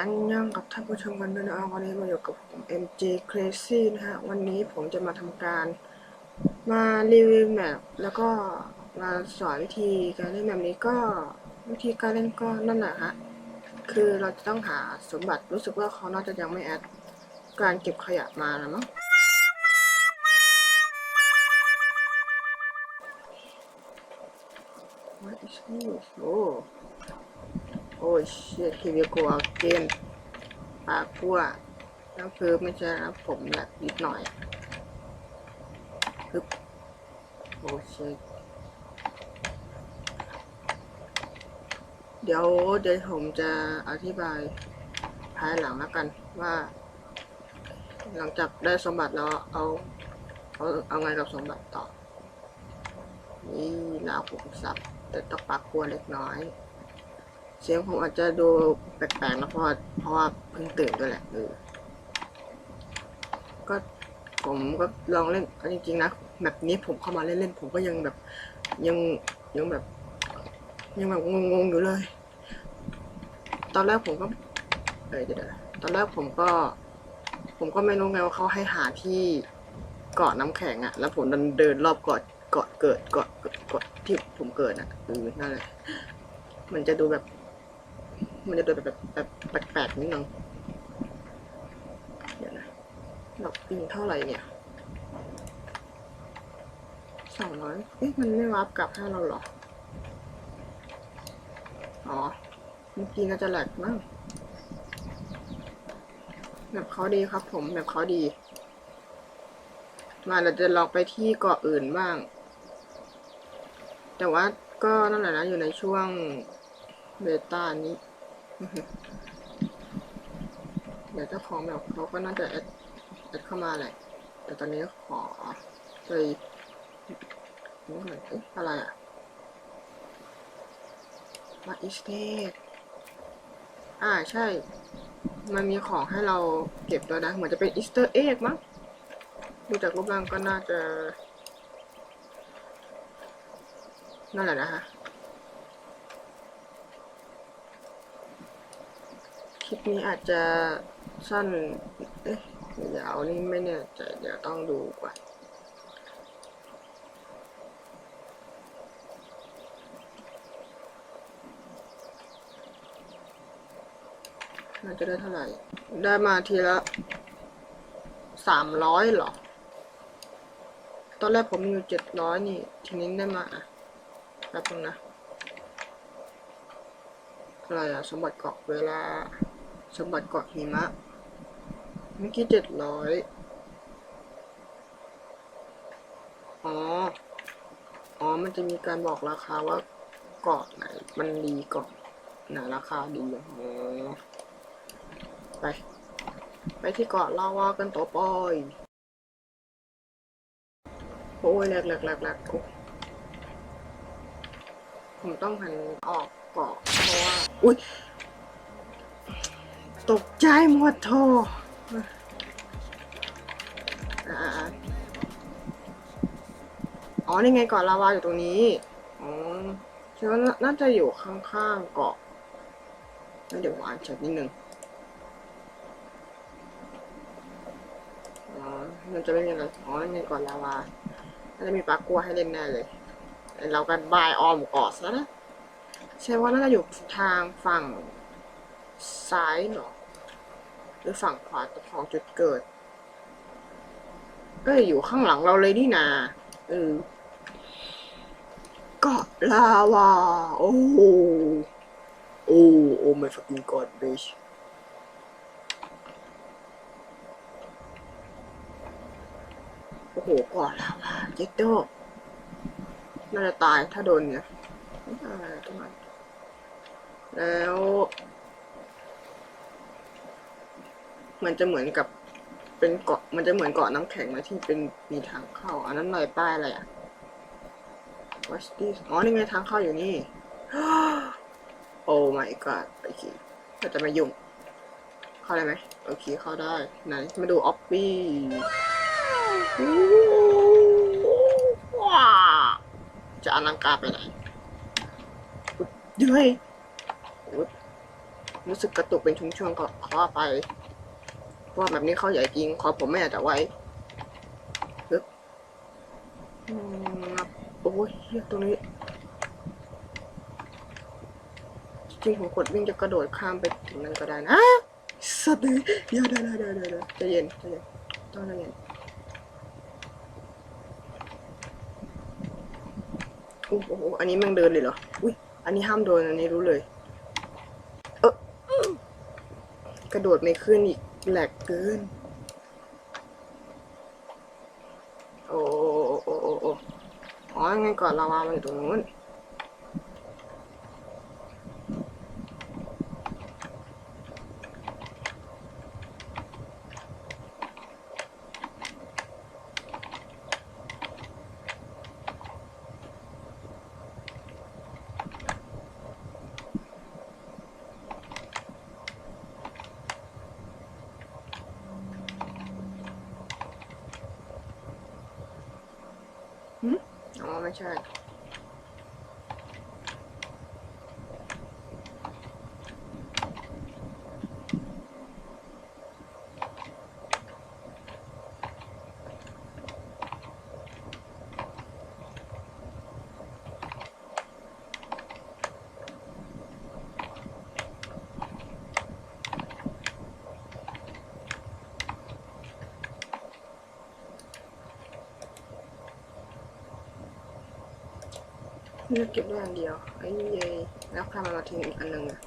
อันยังกับท่านผู้ชมกันด้วยนะวันนี้มาอยู่กับผม MJ Crazy นะฮะ วันนี้ผมจะมาทำการ มารีวิวแมปแล้วก็มาสอนวิธีการเล่นแบบนี้ก็วิธีการเล่นก็นั่นแหละฮะ คือเราจะต้องหาสมบัติรู้สึกว่าเขาน่าจะยังไม่แอดการเก็บขยะมาแล้วมั้ง What is this? Oh. Oh shit, here we go again. ปากพั่วนั่นคือไม่ใช่นะผมแบบนิดหน่อยปึ๊บโอ้ชิตเดี๋ยวเดี๋ยวผมจะอธิบายภายหลังแล้วกันว่า หลังจากได้สมบัติแล้วเอาเอาเอาไงกับสมบัติต่อ นี่ลาวผมสับแต่ต้องปรับกลัวเล็กน้อย เสียงผมอาจจะดูแปลกๆนะเพราะว่าเพราะว่าเพิ่งตื่นด้วยแหละเออก็ผมก็ลองเล่นจริงๆนะแบบนี้ผมเข้ามาเล่นๆผมก็ยังแบบ ยังยังแบบ ยังแบบงงๆอยู่เลย ตอนแรกผมก็เออเดี๋ยวตอนแรกผมก็ ผมก็ไม่รู้ไงว่าเขาให้หาที่เกาะน้ำแข็งอะแล้วผมเดินเดินรอบเกาะเกาะเกิดเกาะเกาะที่ผมเกิดอะเออนั่นแหละมันจะดูแบบ มันจะดูแบบแบบแบบแปลกๆนิดนึงเดี๋ยวนะดอกปิงเท่าไหร่เนี่ยสองร้อยเอ๊ะมันไม่วาร์ปกลับให้เราหรอ อ๋อเมื่อกี้น่าจะแหลกมั้งแบบเขาดีครับผมแบบเขาดี มาเราจะลองไปที่เกาะอื่นบ้าง แต่ว่าก็นั่นแหละนะอยู่ในช่วงเบต้านี้ เดี๋ยวเจ้าของแบบเขาก็น่าจะแอดแอดเข้ามาแหละ แต่ตอนนี้ขอไปนี่ก่อนเอ๊ะอะไรอะ What is that อ่าใช่ มันมีของให้เราเก็บแล้วนะ เหมือนจะเป็นอีสเตอร์เอ็กมั้ง ดูจากรูปร่างก็น่าจะ นั่นแหละนะคะ คลิปนี้อาจจะสั้น เอ๊ะยาวนี่ไม่แน่ใจเดี๋ยวต้องดูก่อนน่าจะได้เท่าไหร่ ได้มาทีละสามร้อยหรอ ตอนแรกผมอยู่เจ็ดร้อยนี่ ทีนี้ได้มาอะแป๊บนึงนะ อะไรอะสมบัติเกาะเวลา สมบัติเกาะหิมะ เมื่อกี้เจ็ดร้อยอ๋อ อ๋อ มันจะมีการบอกราคาว่าเกาะไหน มันดีเกาะไหนราคาดีอ๋อไป ไปที่เกาะลาวากันต่อไปโอ้ยแหลกแหลกแหลกแหลกผมต้องหันออกเกาะเพราะว่า อุ้ย ตกใจหมดโทออ๋อ นี่ไงเกาะลาวาอยู่ตรงนี้ อ๋อฉันว่าน่าน่าจะอยู่ข้างๆเกาะแล้วเดี๋ยวหวานชัดนิดนึงอ๋อมันจะไม่มีอะไรอ๋อนี่ไงเกาะลาวาน่าจะมีปลากัวให้เล่นแน่เลย เรากันบายออมเกาะซะนะใช่ว่าน่าจะอยู่ทางฝั่งซ้ายเหรอ หรือฝั่งขวาของจุดเกิด ก็อยู่ข้างหลังเราเลยนี่นาเออเกาะลาวา โอ้โหโอ้โอ้ my fucking god bitch โอ้โหกาะลาวาเจ็ดโดน่าจะตายถ้าโดนเนี่ยอะไรตรงนั้นแล้ว มันจะเหมือนกับเป็นเกาะมันจะเหมือนเกาะน้ำแข็งไหมที่เป็นมีทางเข้า อันนั้นลอยป้ายอะไรอะ What's this อ๋อ นี่ไงทางเข้าอยู่นี่ โอ้ my god โอเคถ้าจะไม่ยุ่ง เข้าได้ไหมโอเค เข้าได้ ไหน มาดูออฟฟี่ว้าจะอลังการไปไหนด้วยรู้สึกกระตุกเป็นช่วงๆก็ขออภัยเพราะ ว่าแบบนี้เขาใหญ่จริง ขอผมไม่อาจจะไว้ปึ๊บอืมโอ้ยเหี้ยตรงนี้ จริงผมกดวิ่งจะกระโดดข้ามไปถึงนั้นก็ได้นะสัตว์เลยเดี๋ยวเดี๋ยวเดี๋ยวเดี๋ยวเดี๋ยวใจเย็นใจเย็นต้องใจเย็นโอ้โหอันนี้แม่งเดินเลยเหรอ อุ้ย อันนี้ห้ามโดน อันนี้รู้เลย เออกระโดดไม่ขึ้นอีก แหลกเกินโอ้โอ้โอ้โอ้โอ้อ๋องั้นก่อนลาวามันอยู่ตรงนู้น อ๋ ลือกเก็บได้อันเดียวไอ้เย่แล้วใครมันมาทิ้งอีกอันหนึ่งอะ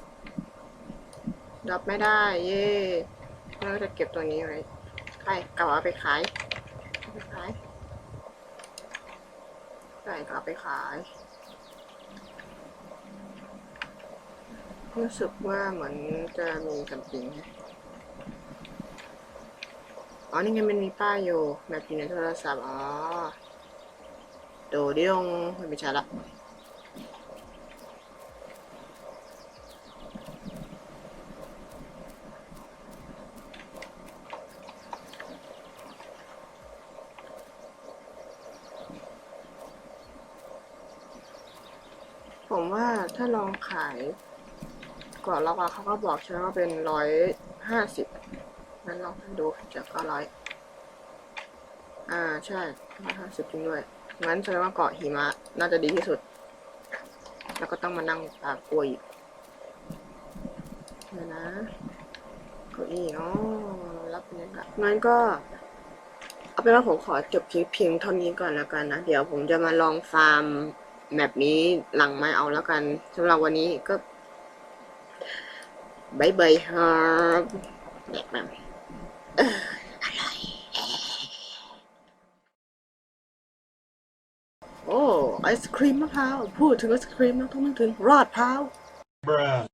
ดับไม่ได้เย่แล้วจะเก็บตัวนี้ไว้ใครกลับเอาไปขายเอาไปขายใช่กลับเอาไปขายรู้สึกว่าเหมือนจะมีกันจริงนะอ๋อ นี่ไงมันมีป้ายอยู่แบบอยู่ในโทรศัพท์ อ๋อ โดเดียงไม่ใช่ละ ผมว่าถ้าลองขายก่อนราคาเขาก็บอกใช่ไหมว่าเป็นร้อยห้าสิบงั้นลองดูจากก็ร้อยอ่าใช่ร้อยห้าสิบจริงด้วยงั้นแสดงว่าเกาะหิมะน่าจะดีที่สุด แล้วก็ต้องมานั่งตากกลัวอีกเดี๋ยวนะเก้าอี้อ๋อรับบรรยากาศงั้นก็เอาเป็นว่าผมขอจบคลิปเพียงเท่านี้ก่อนแล้วกันนะ เดี๋ยวผมจะมาลองฟาร์ม แบบนี้หลังไม่เอาแล้วกันสำหรับวันนี้ก็บายบายครับแบบแบบเอออร่อยโอ้ไอศครีมมะพร้าวพูดถึงไอศครีมแล้วต้องนึกถึงรอดพร้าว Bruh.